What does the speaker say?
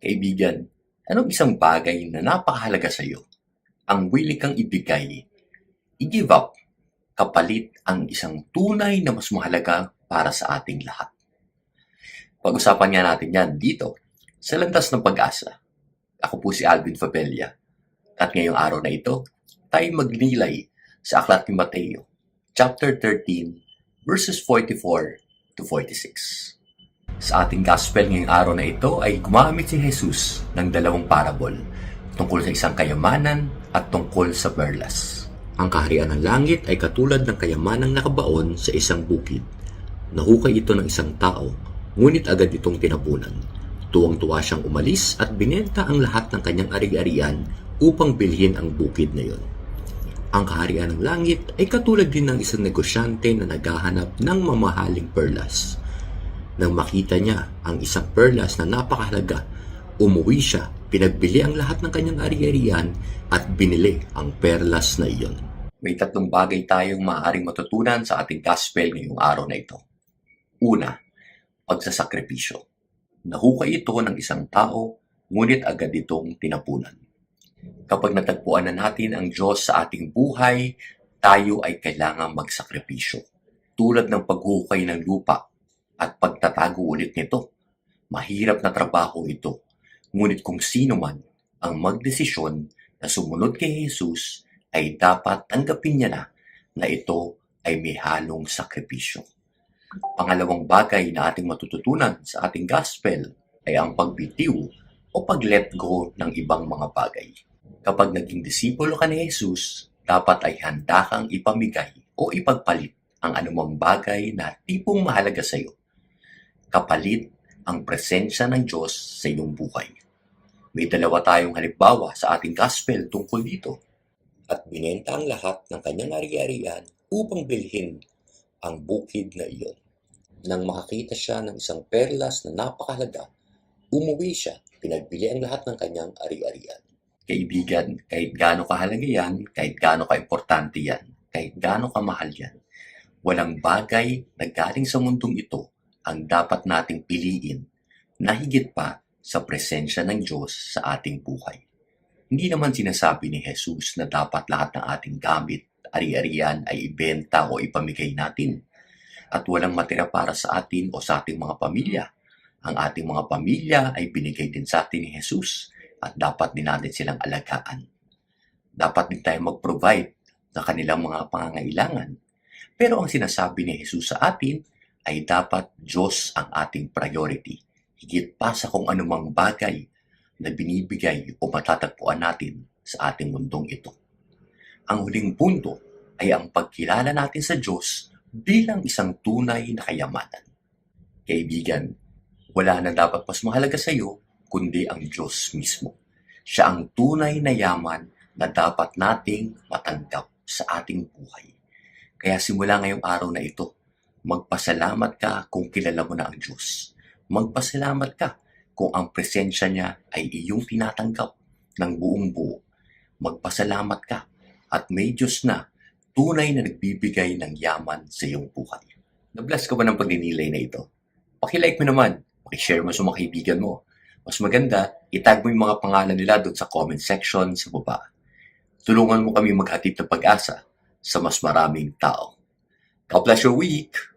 Kaibigan, anong isang bagay na napakahalaga sa iyo? Ang willing kang ibigay, i-give up, kapalit ang isang tunay na mas mahalaga para sa ating lahat. Pag-usapan nga natin yan dito sa Landas ng Pag-asa. Ako po si Alvin Fabella. At ngayong araw na ito, tayo magnilay sa Aklat ni Mateo, chapter 13, verses 44 to 46. Sa ating gospel ngayong araw na ito ay gumamit si Jesus ng dalawang parabol tungkol sa isang kayamanan at tungkol sa perlas. Ang kaharian ng langit ay katulad ng kayamanang nakabaon sa isang bukid. Nahukay ito ng isang tao, ngunit agad itong tinapunan. Tuwang-tuwa siyang umalis at binenta ang lahat ng kanyang ari-arian upang bilhin ang bukid na yon. Ang kaharian ng langit ay katulad din ng isang negosyante na naghahanap ng mamahaling perlas. Nang makita niya ang isang perlas na napakahalaga, umuwi siya, pinagbili ang lahat ng kanyang ari-arian at binili ang perlas na iyon. May tatlong bagay tayong maaaring matutunan sa ating gospel ngayong araw na ito. Una, pagsasakripisyo. Nahukay ito ng isang tao, ngunit agad itong tinapunan. Kapag natagpuan na natin ang Diyos sa ating buhay, tayo ay kailangang magsakripisyo. Tulad ng paghukay ng lupa at pagtatago ulit nito. Mahirap na trabaho ito. Ngunit kung sino man ang magdesisyon na sumunod kay Jesus, ay dapat tanggapin niya na na ito ay may halong sakripisyo. Pangalawang bagay na ating matututunan sa ating gospel ay ang pagbitiw o pag-let go ng ibang mga bagay. Kapag naging disipulo ka ni Jesus, dapat ay handa kang ipamigay o ipagpalit ang anumang bagay na tipong mahalaga sa iyo. Kapalit ang presensya ng Diyos sa iyong buhay. May dalawa tayong halimbawa sa ating gospel tungkol dito. At binenta ang lahat ng kanyang ari-arian upang bilhin ang bukid na iyon. Nang makakita siya ng isang perlas na napakahalaga, umuwi siya, pinagbili ang lahat ng kanyang ari-arian. Kaibigan, kahit gaano kahalaga yan, kahit gaano kaimportante yan, kahit gaano kamahal yan, walang bagay na galing sa mundong ito ang dapat nating piliin na higit pa sa presensya ng Diyos sa ating buhay. Hindi naman sinasabi ni Jesus na dapat lahat ng ating gamit, ari-arian ay ibenta o ipamigay natin at walang matira para sa atin o sa ating mga pamilya. Ang ating mga pamilya ay binigay din sa atin ni Jesus at dapat din natin silang alagaan. Dapat din tayo mag-provide sa kanilang mga pangangailangan. Pero ang sinasabi ni Jesus sa atin ay dapat Diyos ang ating priority. Higit pa sa kung anumang bagay na binibigay o matatagpuan natin sa ating mundong ito. Ang huling punto ay ang pagkilala natin sa Diyos bilang isang tunay na kayamanan. Kaibigan, wala na dapat mas mahalaga sa iyo kundi ang Diyos mismo. Siya ang tunay na yaman na dapat nating matanggap sa ating buhay. Kaya simula ngayong araw na ito, magpasalamat ka kung kilala mo na ang Diyos. Magpasalamat ka kung ang presensya niya ay iyong tinatanggap ng buong buo. Magpasalamat ka at may Diyos na tunay na nagbibigay ng yaman sa iyong buhay. Na-bless ka ba ng pagninilay na ito? Pakilike mo naman, pakishare mo sa mga kaibigan mo. Mas maganda, itag mo yung mga pangalan nila doon sa comment section sa baba. Tulungan mo kami maghatid ng pag-asa sa mas maraming tao. God bless your week!